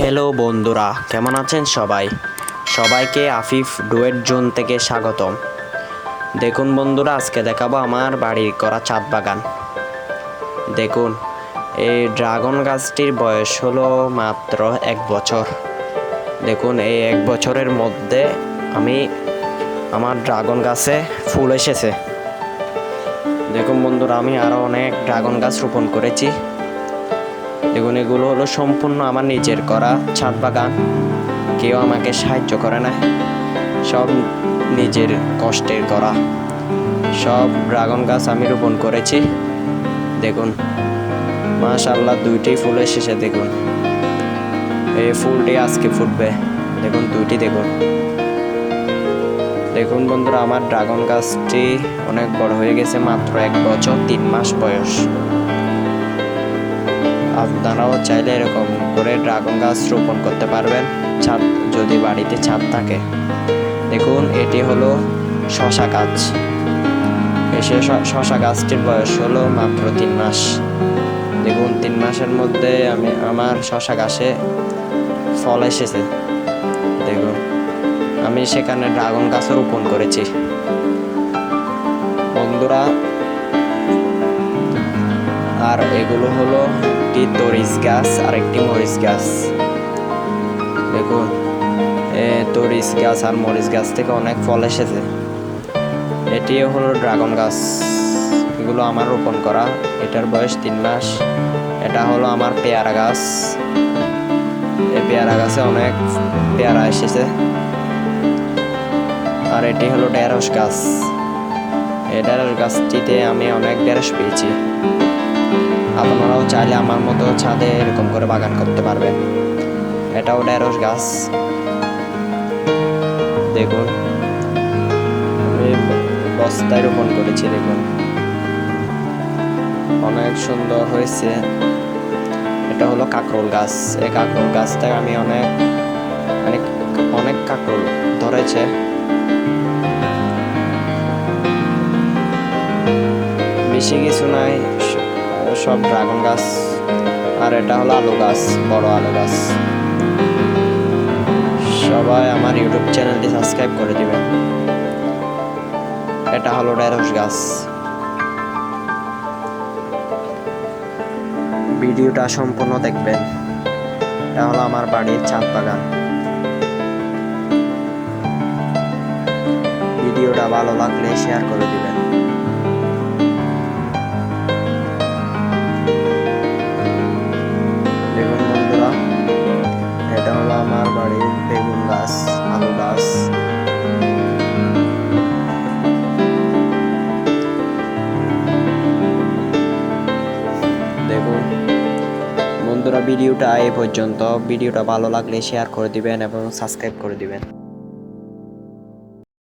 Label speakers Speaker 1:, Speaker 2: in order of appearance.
Speaker 1: Hello বন্ধুরা। কেমন আছেন সবাই? সবাইকে আফিফ ডুয়েট জোন থেকে স্বাগতম। দেখুন বন্ধুরা, আজকে দেখাবো আমার বাড়ির করা ছাদ বাগান। দেখুন, এই ড্রাগন গাছটির বয়স হলো মাত্র এক বছর। দেখুন, এই এক বছরের মধ্যে আমি আমার ড্রাগন গাছে ফুল এসেছে। দেখুন বন্ধুরা, আমি আরও অনেক ড্রাগন গাছ রোপণ করেছি। দেখুন এগুলো হলো সম্পূর্ণ আমার নিজের করা ছাদ বাগান। কেউ আমাকে সাহায্য করে না। সব নিজের কষ্টের করা। সব ড্রাগন গাছ আমি রোপণ করেছি। দেখুন মাশাল্লাহ দুইটি ফুল এসেছে, দেখুন। এই ফুলটি আজকে ফুটবে। দেখুন, দুইটি দেখুন। দেখুন বন্ধুরা, আমার ড্রাগন গাছটি অনেক বড় হয়ে গেছে মাত্র এক বছর, তিন মাস বয়স। আপনারাও চাইলে এরকম করে ড্রাগন গাছ রোপণ করতে পারবেন, ছাদ, যদি বাড়িতে ছাদ থাকে। দেখুন, এটি হলো শশা গাছ। এসে শশা গাছটির বয়স হলো মাত্র তিন মাস। দেখুন, তিন মাসের মধ্যে আমি, আমার শশা গাছে ফল এসেছে। দেখুন, আমি সেখানে ড্রাগন গাছও রোপণ করেছি। বন্ধুরা, আর এগুলো হলো একটি তরিস গাছ আর একটি মরিচ গাছ। দেখুন তরিস গাছ আর মরিচ গাছ থেকে অনেক ফল এসেছে। এটিও হলো ড্রাগন গাছ। এগুলো আমার রোপণ করা, এটার বয়স তিন মাস। এটা হলো আমার পেয়ারা গাছ। এই পেয়ারা গাছে অনেক পেয়ারা এসেছে। আর এটি হলো ঢেঁড়স গাছ। এই ঢেঁড়স গাছটিতে আমি অনেক ঢেঁড়স পেয়েছি। আপনারাও চাইলে আমার মতো ছাদে এরকম করে বাগান করতে পারবেন। এটাও ঢেঁড়স গাছ। দেখুন। বস্তায় রোপণ করেছি, দেখুন। অনেক সুন্দর হয়েছে। এটা হলো কাঁকরোল গাছ। এই কাঁকরোল গাছ থেকে আমি অনেক অনেক অনেক কাঁকরোল ধরেছে। বেশি কিছু নাই সব ড্রাগন গাছ। আর এটা হলো আলু গাছ, বড় আলু গাছ। সবাই আমার ইউটিউব চ্যানেলটি সাবস্ক্রাইব করে দিবেন। এটা হলো ঢেঁড়স গাছ। ভিডিওটা সম্পূর্ণ দেখবেন। এটা হলো আমার বাড়ির ছাদ বাগান। ভিডিওটা ভালো লাগলে শেয়ার করে দিবেন। গাছ আলু গাছ দেখুন বন্ধুরা ভিডিওটা এ পর্যন্ত। ভিডিওটা ভালো লাগলে শেয়ার করে দিবেন এবং সাবস্ক্রাইব করে দিবেন।